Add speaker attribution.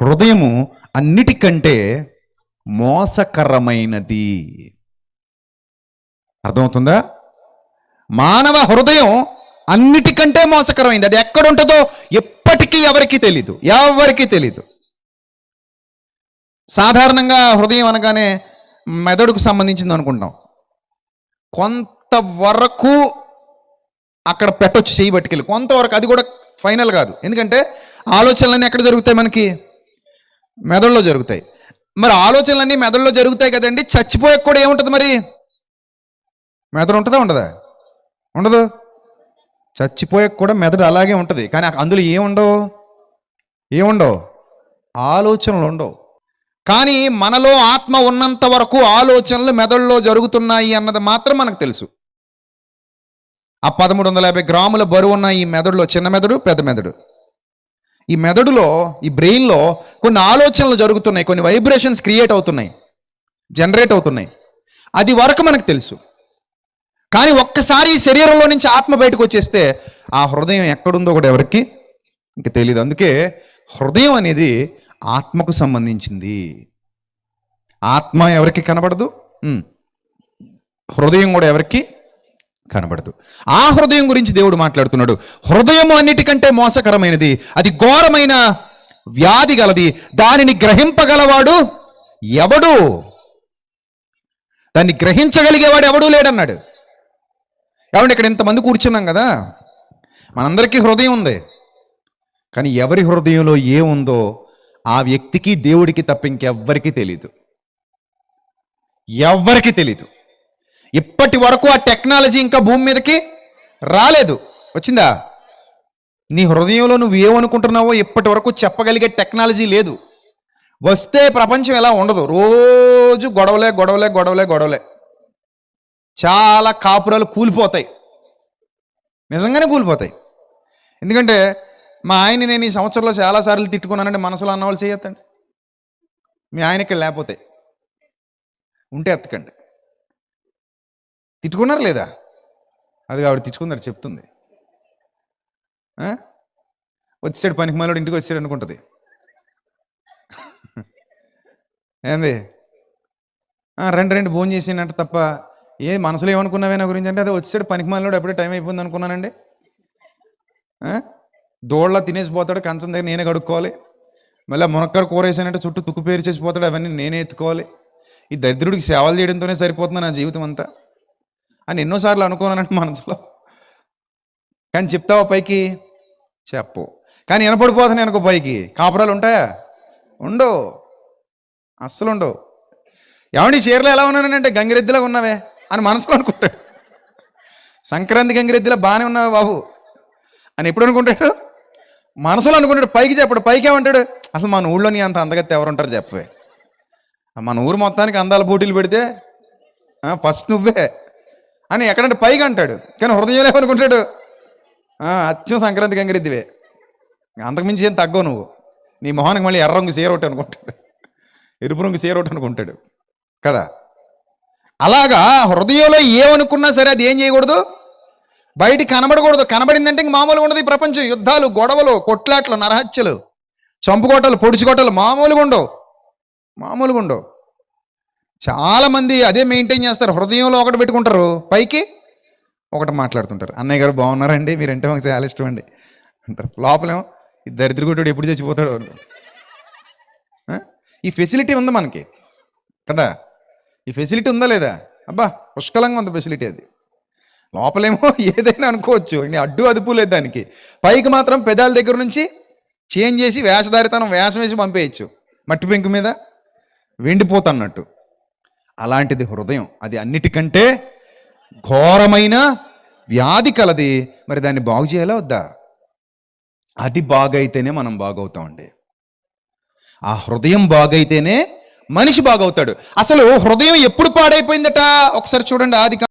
Speaker 1: హృదయము అన్నిటికంటే మోసకరమైనది. అర్థమవుతుందా? మానవ హృదయం అన్నిటికంటే మోసకరమైంది అది ఎక్కడ ఉంటుందో ఎప్పటికీ ఎవరికీ తెలీదు. ఎవరికీ తెలీదు. సాధారణంగా హృదయం అనగానే మెదడుకు సంబంధించింది అనుకుంటాం. కొంతవరకు అక్కడ పెట్టొచ్చు చేయి పట్టుకెళ్ళి. కొంతవరకు అది కూడా ఫైనల్ కాదు. ఎందుకంటే ఆలోచనలన్నీ ఎక్కడ జరుగుతాయి మనకి? మెదడులో జరుగుతాయి. మరి ఆలోచనలన్నీ మెదడులో జరుగుతాయి కదండి. చచ్చిపోయాక కూడా ఏముంటుంది మరి? మెదడు ఉంటుందా ఉండదా? ఉండదు. చచ్చిపోయాక కూడా మెదడు అలాగే ఉంటుంది. కానీ అందులో ఏముండవు ఏముండవు ఆలోచనలు ఉండవు. కానీ మనలో ఆత్మ ఉన్నంత వరకు ఆలోచనలు మెదడులో జరుగుతున్నాయి అన్నది మాత్రం మనకు తెలుసు. ఆ పదమూడు వందల యాభై గ్రాముల బరువు ఉన్న ఈ మెదడులో చిన్న మెదడు పెద్ద మెదడు. ఈ మెదడులో ఈ బ్రెయిన్లో కొన్ని ఆలోచనలు జరుగుతున్నాయి కొన్ని వైబ్రేషన్స్ క్రియేట్ అవుతున్నాయి జనరేట్ అవుతున్నాయి. అది వరకు మనకు తెలుసు. కానీ ఒక్కసారి శరీరంలో నుంచి ఆత్మ బయటకు వచ్చేస్తే ఆ హృదయం ఎక్కడుందో కూడా ఎవరికి ఇంక తెలియదు అందుకే హృదయం అనేది ఆత్మకు సంబంధించింది. ఆత్మ ఎవరికి కనబడదు? హృదయం కూడా ఎవరికి కనబడదు. ఆ హృదయం గురించి దేవుడు మాట్లాడుతున్నాడు. హృదయము అన్నిటికంటే మోసకరమైనది. అది ఘోరమైన వ్యాధి గలది. దానిని గ్రహింపగలవాడు ఎవడు? దాన్ని గ్రహించగలిగేవాడు ఎవడూ లేడన్నాడు. ఏమంటే ఇక్కడ ఇంతమంది కూర్చున్నాం కదా? మనందరికీ హృదయం ఉంది. కానీ ఎవరి హృదయంలో ఏముందో ఆ వ్యక్తికి దేవుడికి తప్ప ఇంకెవ్వరికీ తెలీదు. ఎవ్వరికీ తెలీదు. ఇప్పటి వరకు ఆ టెక్నాలజీ ఇంకా భూమి మీదకి రాలేదు. వచ్చిందా? నీ హృదయంలో నువ్వు ఏమనుకుంటున్నావో ఇప్పటి వరకు చెప్పగలిగే టెక్నాలజీ లేదు. వస్తే ప్రపంచం ఎలా ఉండదు. రోజు గొడవలే గొడవలే గొడవలే గొడవలే. చాలా కాపురాలు కూలిపోతాయి. నిజంగానే కూలిపోతాయి. ఎందుకంటే మా ఆయన నేను ఈ సంవత్సరంలో చాలాసార్లు తిట్టుకున్నానండి మనసులో అన్నవాళ్ళు చేయొద్దండి. మీ ఆయన ఇక్కడ లేకపోతే ఉంటే ఎత్తకండి. తిట్టుకున్నారు లేదా? అది ఆవిడ తిట్టుకున్నారు చెప్తుంది. వచ్చాడు పనికి మాలోడు ఇంటికి వచ్చాడు అనుకుంటుంది. ఏంది? రెండు రెండు భోజనం చేసిందంటే తప్ప ఏ మనసులో ఏమనుకున్నావే నా గురించి? అంటే అదే వచ్చాడు పనికి మాలోడు ఎప్పుడే టైం అయిపోయింది అనుకున్నానండి. దోళ్ళ తినేసి పోతాడు కంచం దగ్గర నేనే కడుక్కోవాలి. మళ్ళీ మునక్కడ కూర వేసానంటే చుట్టూ తుక్కు పేరు చేసి పోతాడు అవన్నీ నేనే ఎత్తుకోవాలి. ఈ దరిద్రుడికి సేవలు చేయడంతోనే సరిపోతుంది నా జీవితం అంతా. అని ఎన్నోసార్లు అనుకున్నానంటే మనసులో. కానీ చెప్తావా పైకి? చెప్పు. కానీ వినపడిపోతున్నాయి అనుకో పైకి. కాపురాలు ఉంటాయా? ఉండవు. అస్సలు ఉండవు ఏమండి చీరలు ఎలా ఉన్నానంటే గంగిరెద్దులా ఉన్నావే అని మనసులో అనుకుంటాడు సంక్రాంతి గంగిరెద్దులా బాగానే ఉన్నావే బాబు అని ఎప్పుడు అనుకుంటాడు? మనసులో అనుకుంటాడు పైకి చెప్పడు. పైకి ఏమంటాడు? అసలు మన ఊళ్ళో నీ అంత అందగత్తి ఎవరుంటారు చెప్పవే. మన ఊరు మొత్తానికి అందాల పోటీలు పెడితే ఫస్ట్ నువ్వే. అని ఎక్కడంటే పైగా అంటాడు. కానీ హృదయంలో ఏమనుకుంటాడు? అత్యం అచ్చం సంక్రాంతి గంగిరెద్దివే. అంతకుమించి ఏం తగ్గవు నువ్వు. నీ మొహానికి మళ్ళీ ఎర్ర రంగు సీరొట్టు అనుకుంటాడు. ఎరుపు రంగు సేరొట్టు అనుకుంటాడు. కదా? అలాగా హృదయంలో ఏమనుకున్నా సరే అది ఏం చేయకూడదు? బయటికి కనబడకూడదు. కనబడిందంటే ఇంక మామూలుగా ఉండదు ఈ ప్రపంచం. యుద్ధాలు గొడవలు కొట్లాట్లు నరహత్యలు చంపుకోటలు పొడుచుకోటలు మామూలుగా ఉండవు. మామూలుగా ఉండవు. చాలామంది అదే మెయింటైన్ చేస్తారు. హృదయంలో ఒకటి పెట్టుకుంటారు. పైకి ఒకటి మాట్లాడుతుంటారు. అన్నయ్య గారు బాగున్నారండి. మీరంటే మాకు చాలా ఇష్టం అండి. అంటారు. లోపలేమో ఈ దరిద్రగుట్టుడు ఎప్పుడు చచ్చిపోతాడు. అంటారు. ఈ ఫెసిలిటీ ఉంది మనకి. కదా? ఈ ఫెసిలిటీ ఉందా లేదా? అబ్బా పుష్కలంగా ఉంది ఫెసిలిటీ అది. లోపలేమో ఏదైనా అనుకోవచ్చు. అడ్డు అదుపు లేదు దానికి. పైకి మాత్రం పెదాల దగ్గర నుంచి చేంజ్ చేసి వేషధారితనం వేషం వేసి పంపేయచ్చు. మట్టి పెంకు మీద. వెండిపోతన్నట్టు. అలాంటిది హృదయం. అది అన్నిటికంటే ఘోరమైన వ్యాధి కలది. మరి దాన్ని బాగు చేయాలా వద్దా? అది బాగైతేనే మనం బాగవుతామండి. ఆ హృదయం బాగైతేనే మనిషి బాగవుతాడు. అసలు హృదయం ఎప్పుడు పాడైపోయిందట? ఒకసారి చూడండి ఆది